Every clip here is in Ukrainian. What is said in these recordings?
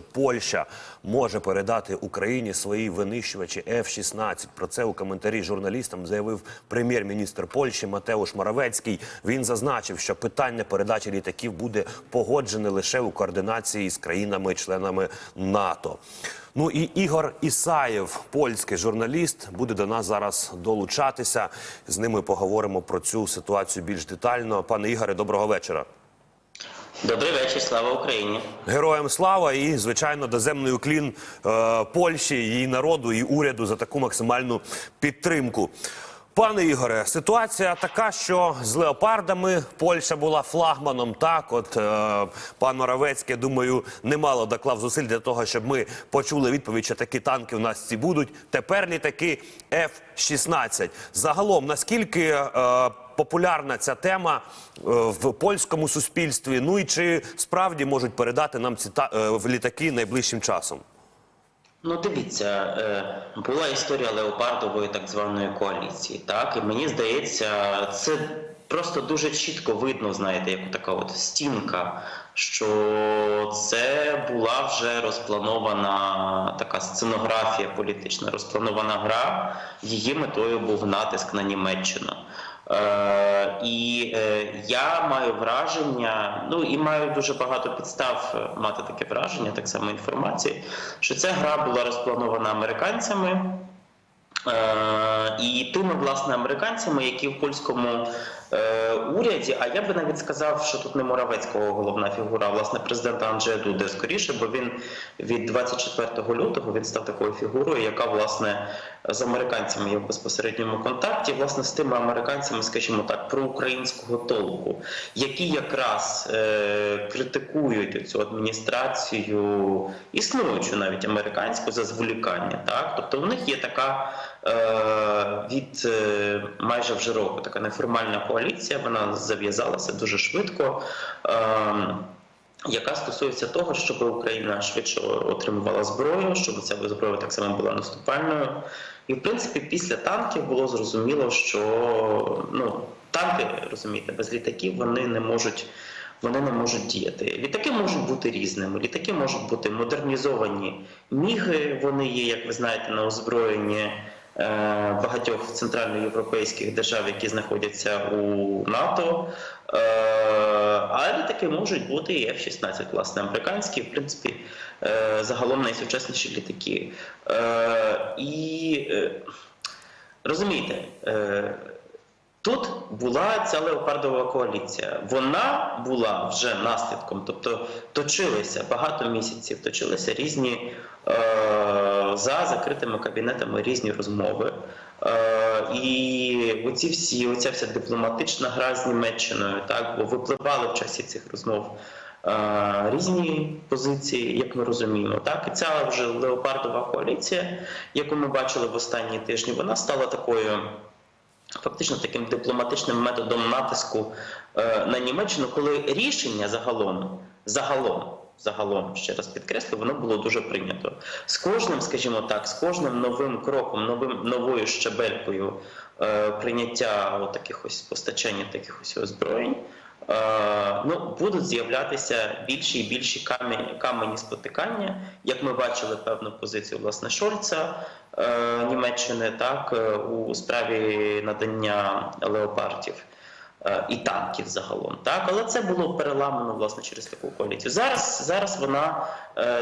Польща може передати Україні свої винищувачі F-16. Про це у коментарі журналістам заявив прем'єр-міністр Польщі Матеуш Моравецький. Він зазначив, що питання передачі літаків буде погоджене лише у координації з країнами-членами НАТО. Ну і Ігор Ісаєв, польський журналіст, буде до нас зараз долучатися. З ними поговоримо про цю ситуацію більш детально. Пане Ігоре, доброго вечора. Добрий вечір, слава Україні. Героям слава і звичайно доземний уклін е, Польщі, її народу і уряду за таку максимальну підтримку. Пане Ігоре, ситуація така, що з леопардами Польща була флагманом. Так, от е, пан Моравецький, думаю, немало доклав зусиль для того, щоб ми почули відповідь, що такі танки в нас ці будуть. Тепер літаки F-16. Загалом, наскільки е, популярна ця тема е, в польському суспільстві? Ну і чи справді можуть передати нам ці та, е, в літаки найближчим часом? Ну, дивіться, е, була історія леопардової так званої коаліції. Так, і мені здається, це просто дуже чітко видно, знаєте, як така от стінка, що це була вже розпланована така сценографія політична, розпланована гра. Її метою був натиск на Німеччину. Е, і е, я маю враження, ну і маю дуже багато підстав е, мати таке враження, так само інформації, що ця гра була розпланована американцями. І тими власне американцями, які в польському уряді, а я би навіть сказав, що тут не Моравецького головна фігура, а власне президента Анджея Дуде скоріше, бо він від 24 лютого він став такою фігурою, яка власне з американцями є в безпосередньому контакті, власне з тими американцями, скажімо так, проукраїнського толку, які якраз е, критикують цю адміністрацію, існуючу навіть американську за зволікання. Так, тобто в них є така е, від е, майже вже року така неформальна коаліція. Вона зав'язалася дуже швидко. Е, яка стосується того, щоб Україна швидше отримувала зброю, щоб ця зброя так само була наступальною. І в принципі, після танків було зрозуміло, що ну танки розумієте, без літаків вони не можуть. Вони не можуть діяти. Літаки можуть бути різними. Літаки можуть бути модернізовані міги. Вони є, як ви знаєте, на озброєнні е, багатьох центральноєвропейських держав, які знаходяться у НАТО. але а літаки можуть бути і F-16, власне, американські, в принципі, е, загалом найсучасніші літаки. Е, і е, розумієте, е, Тут була ця леопардова коаліція. Вона була вже наслідком, тобто точилися багато місяців, точилися різні е, за закритими кабінетами різні розмови. Е, і оці всі, оця вся дипломатична гра з Німеччиною, так бо випливали в часі цих розмов. е, Різні позиції, як ми розуміємо, так і ця вже леопардова коаліція, яку ми бачили в останні тижні, вона стала такою фактично таким дипломатичним методом натиску е, на Німеччину, коли рішення загалом, загалом, загалом, ще раз підкреслю, воно було дуже прийнято. З кожним, скажімо так, з кожним новим кроком, новим новою щебелькою е, прийняття от таких ось постачання таких ось озброєнь. Е, ну, будуть з'являтися більші і більші камені, камені спотикання, як ми бачили певну позицію власне Шольца е, Німеччини, так е, у справі надання леопардів е, і танків загалом. Так, але це було переламано власне через таку коаліцію. Зараз зараз вона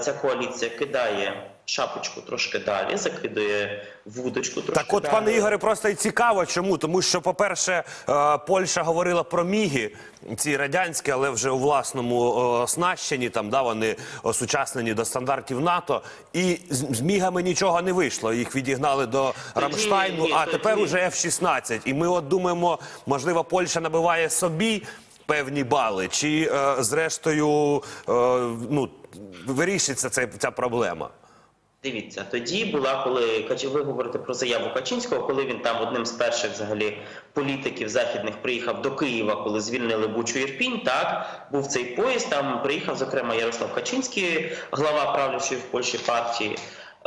ця коаліція кидає шапочку трошки далі, закидує вудочку трошки Так, от, далі. пане Ігоре, просто і цікаво, чому? Тому що, по-перше, е, Польща говорила про міги, ці радянські, але вже у власному е, оснащенні, там да вони осучаснені до стандартів НАТО. І з, мігами нічого не вийшло. Їх відігнали до Рамштайну, ні, а тоді- тепер уже F-16. І ми от думаємо, можливо, Польща набиває собі. Певні бали, чи е, зрештою е, ну вирішиться ця, ця проблема? Дивіться, тоді була, коли ви говорите про заяву Качинського, коли він там одним з перших взагалі політиків західних приїхав до Києва, коли звільнили Бучу Ірпінь. Так був цей поїзд. Там приїхав, зокрема, Ярослав Качинський, глава правлячої в Польщі партії.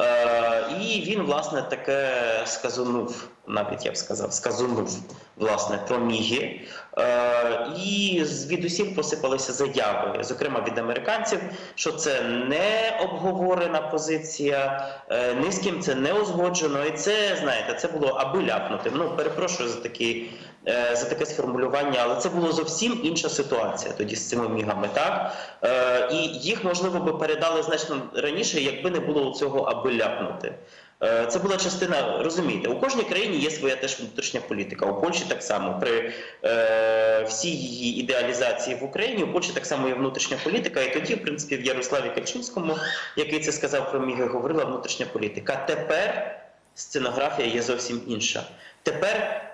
Е, і він, власне, таке сказанув, навіть я б сказав, сказанув власне про міги. Е, і звідусіль посипалися заяви, зокрема від американців, що це не обговорена позиція, е, ні з ким це не узгоджено. І це, знаєте, це було аби ляпнути. Ну, перепрошую за такі. Е, За таке сформулювання, але це було зовсім інша ситуація тоді з цими мігами, так е, і їх можливо би передали значно раніше, якби не було цього аби ляпнути. Е, Це була частина, розумієте, у кожній країні є своя теж внутрішня політика. У Польщі так само при е, всій її ідеалізації в Україні, у Польщі так само є внутрішня політика. І тоді, в принципі, в Ярославі Качинському, який це сказав про Міги, говорила внутрішня політика. Тепер сценографія є зовсім інша. Тепер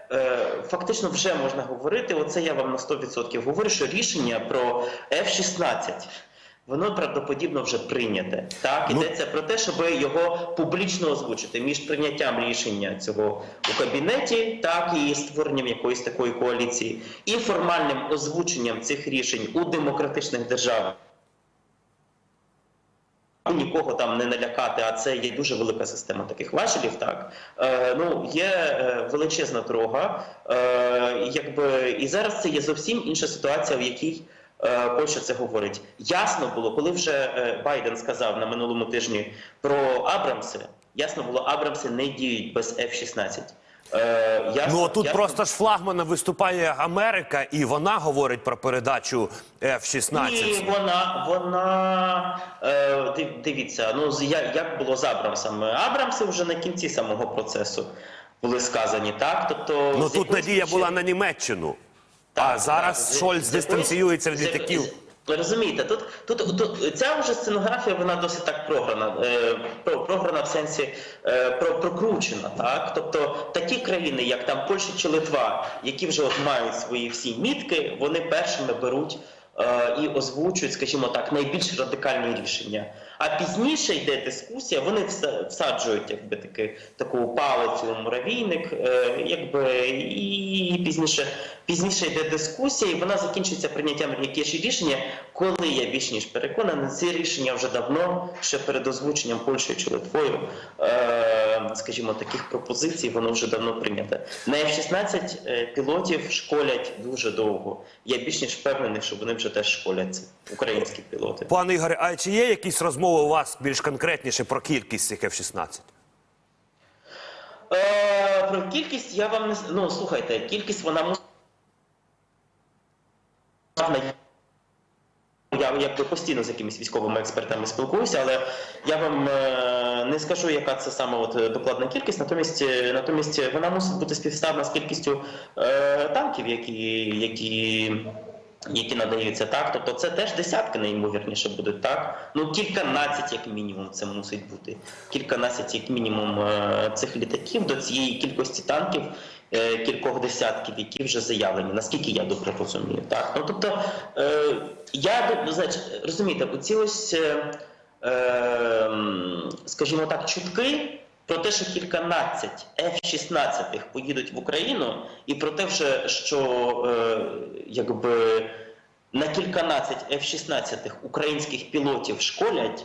фактично вже можна говорити. Оце я вам на 100% говорю, що рішення про F-16 Воно правдоподібно вже прийняте. Так Ну- про те, щоб його публічно озвучити між прийняттям рішення цього у кабінеті, так і створенням якоїсь такої коаліції, і формальним озвученням цих рішень у демократичних державах. Нікого там не налякати, а це є дуже велика система таких важелів. Так е, ну є е, величезна дорога, е, якби і зараз це є зовсім інша ситуація, в якій е, Польща це говорить. Ясно було, коли вже е, Байден сказав на минулому тижні про Абрамси. Ясно було, Абрамси не діють без F-16. Е, ясно, Ну тут ясно просто ж флагмана виступає Америка, і вона говорить про передачу F-16. Ні, вона, вона е, дивіться, ну з- як було з Абрамсами. Абрамси вже на кінці самого процесу були сказані, так? Тобто, Ну тут надія була на Німеччину. Так, а зараз так. Шольц дистанціюється від літаків. Розумієте, тут, тут, тут ця вже сценографія, вона досить так програна, е, про- програна в сенсі е, про, прокручена. Так? Тобто такі країни, як там Польща чи Литва, які вже от мають свої всі мітки, вони першими беруть е, і озвучують, скажімо так, найбільш радикальні рішення. А пізніше йде дискусія, вони вса- всаджують якби таки таку палицю у муравійник, е, якби і пізніше, пізніше йде дискусія, і вона закінчується прийняттям якогось рішення, коли я більш ніж переконаний, це рішення вже давно, ще перед озвученням Польщею чи Литвою, е, скажімо, таких пропозицій, воно вже давно прийняте. На F-16 е, пілотів школять дуже довго. Я більш ніж впевнений, що вони вже теж школяться, українські пілоти. Пане Ігоре, а чи є якісь розмови у вас більш конкретніше про кількість цих F-16? Е, про кількість я вам не ну слухайте, кількість вона може. Я якби постійно з якимись військовими експертами спілкуюся, але я вам е, не скажу, яка це саме от докладна кількість. Натомість, е, натомість вона мусить бути співставна з кількістю е, танків, які, які, які надаються так. Тобто це теж десятки найімовірніше будуть так. Ну кільканадцять, як мінімум, це мусить бути. Кільканадцять, як мінімум, е, цих літаків до цієї кількості танків. е, Кількох десятків, які вже заявлені, наскільки я добре розумію, так ну тобто е, я ну, значить, розумієте, оці ось, е, е, скажімо так, чутки про те, що кільканадцять F-16 поїдуть в Україну, і про те, вже, що е, якби на кільканадцять F-16 українських пілотів школять,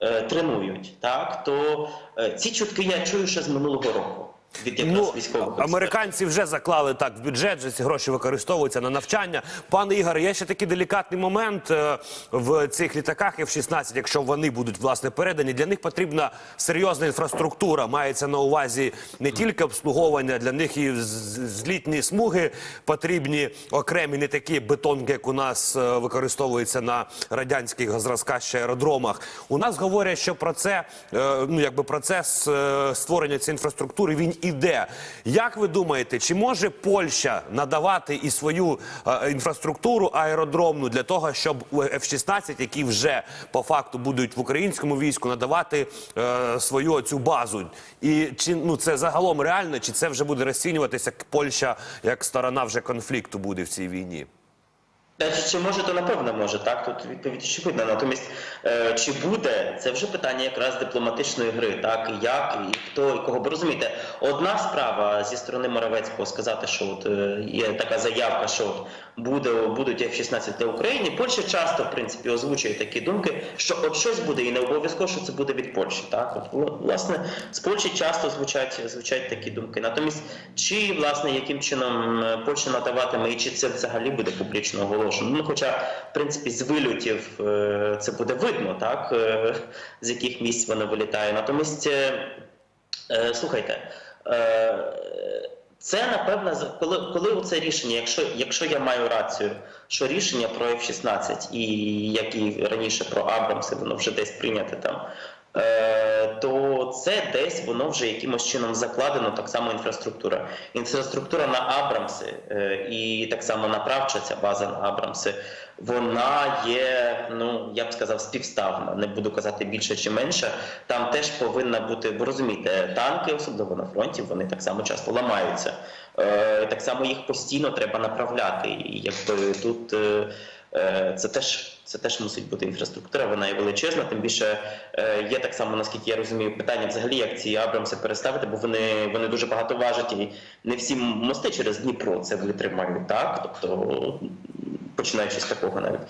е, тренують, так то е, ці чутки я чую ще з минулого року. Від якраз Ну, військових американці вже заклали так в бюджет, вже ці гроші використовуються на навчання. Пане Ігоре, є ще такий делікатний момент е, в цих літаках F-16, якщо вони будуть власне передані. Для них потрібна серйозна інфраструктура. Мається на увазі не тільки обслуговування, для них і злітні смуги потрібні окремі, не такі бетонки, як у нас е, використовуються на радянських зразках ще аеродромах. У нас говорять, що про це е, ну якби процес створення цієї інфраструктури він іде. Як ви думаєте, чи може Польща надавати і свою е, інфраструктуру аеродромну для того, щоб у F-16, які вже по факту будуть в українському війську, надавати е, свою цю базу? І чи ну це загалом реально, чи це вже буде розцінюватися як Польща як сторона вже конфлікту буде в цій війні? Чи може, то напевно може, так? Тут відповідь очевидна. Натомість, е, чи буде, це вже питання якраз дипломатичної гри, так? Як і хто і кого. Бо розумієте, одна справа зі сторони Моровецького сказати, що от е, є така заявка, що от буде, будуть F-16 для України. Польща часто, в принципі, озвучує такі думки, що от щось буде, і не обов'язково, що це буде від Польщі. Так? От, власне, з Польщі часто звучать, звучать такі думки. Натомість, чи власне яким чином е, Польща надаватиме, і чи це взагалі буде публічно оголошено? Ну, хоча, в принципі, з вильотів е, це буде видно, так е, з яких місць воно вилітає. Натомість, е, слухайте. Це напевно коли, коли це рішення, якщо, якщо я маю рацію, що рішення про F-16 і як і раніше про Абрамси, воно вже десь прийняте там, то це десь воно вже якимось чином закладено, так само інфраструктура. Інфраструктура на Абрамси е, і так само направча ця база на Абрамси, вона є, ну я б сказав, співставна. Не буду казати більше чи менше. Там теж повинна бути, бо розумієте, танки, особливо на фронті, вони так само часто ламаються. Е, так само їх постійно треба направляти. І якби тут е, е, це теж. Це теж мусить бути інфраструктура, вона є величезна. Тим більше е, є так само, наскільки я розумію, питання взагалі, як ці Абрамси переставити, бо вони, вони дуже багато важать, і не всі мости через Дніпро це витримають, так? Тобто, починаючи з такого навіть.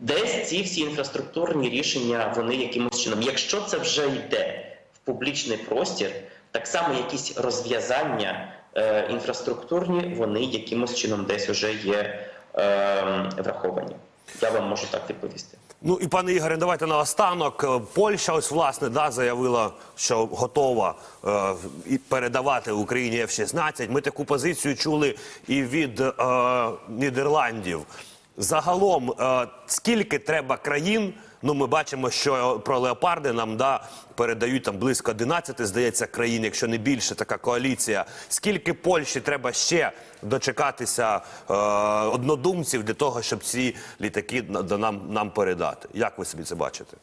Десь ці всі інфраструктурні рішення, вони якимось чином, якщо це вже йде в публічний простір, так само якісь розв'язання е, інфраструктурні, вони якимось чином десь вже є е, враховані. Я вам можу так відповісти. Ну і пане Ігоре, давайте на останок. Польща, ось власне, да, заявила, що готова е, передавати Україні F-16. Ми таку позицію чули і від е, Нідерландів. Загалом, е, скільки треба країн? Ну, ми бачимо, що про леопарди нам да передають там близько 11, здається, країн, якщо не більше, така коаліція. Скільки Польщі треба ще дочекатися е, однодумців для того, щоб ці літаки до нам, нам передати? Як ви собі це бачите?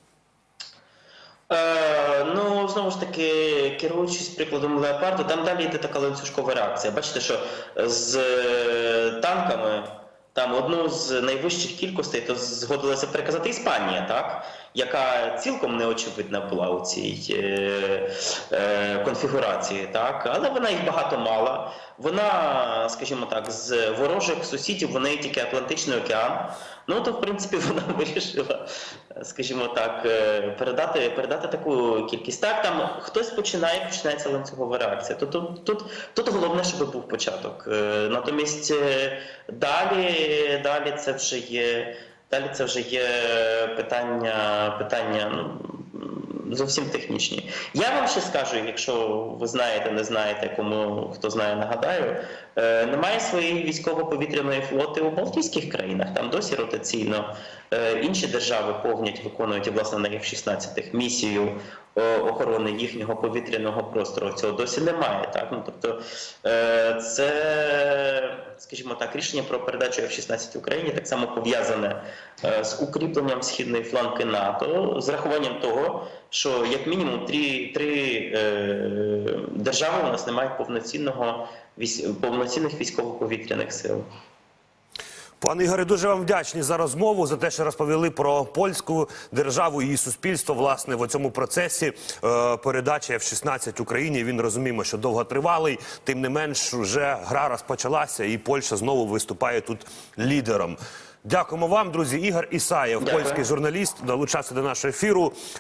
Е, ну, знову ж таки, керуючись прикладом леопарду, там далі йде така ланцюжкова реакція. Бачите, що з е, танками там одну з найвищих кількостей то згодилася переказати Іспанія, так? яка цілком неочевидна була у цій е, е, конфігурації, так? але вона їх багато мала. Вона, скажімо так, з ворожих сусідів, вони тільки Атлантичний океан. Ну то в принципі вона вирішила, скажімо так, е, передати, передати таку кількість. Так, там хтось починає, починається ланцюгова реакція. Тут, тут, тут, головне, щоб був початок. Е, Натомість е, далі, далі це вже є. Далі це вже є питання, питання ну, зовсім технічні. Я вам ще скажу, якщо ви знаєте, не знаєте, кому хто знає, нагадаю, е, немає своєї військово-повітряної флоти у Балтійських країнах. Там досі ротаційно е, інші держави повнять виконують власне на F-16 місію охорони їхнього повітряного простору. Цього досі немає. Так? Ну, тобто е, це, скажімо так, рішення про передачу F-16 Україні так само пов'язане е, з укріпленням східної фланки НАТО, з рахуванням того, що як мінімум три, три е, держави у нас не мають повноцінних військово-повітряних сил. Пане Ігоре, дуже вам вдячні за розмову, за те, що розповіли про польську державу і її суспільство. Власне, в цьому процесі е, передачі F-16 Україні. Він розуміємо, що довготривалий. Тим не менш, вже гра розпочалася, і Польща знову виступає тут лідером. Дякуємо вам, друзі. Ігор Ісаєв, Дякую. польський журналіст, долучався до нашого ефіру. Е,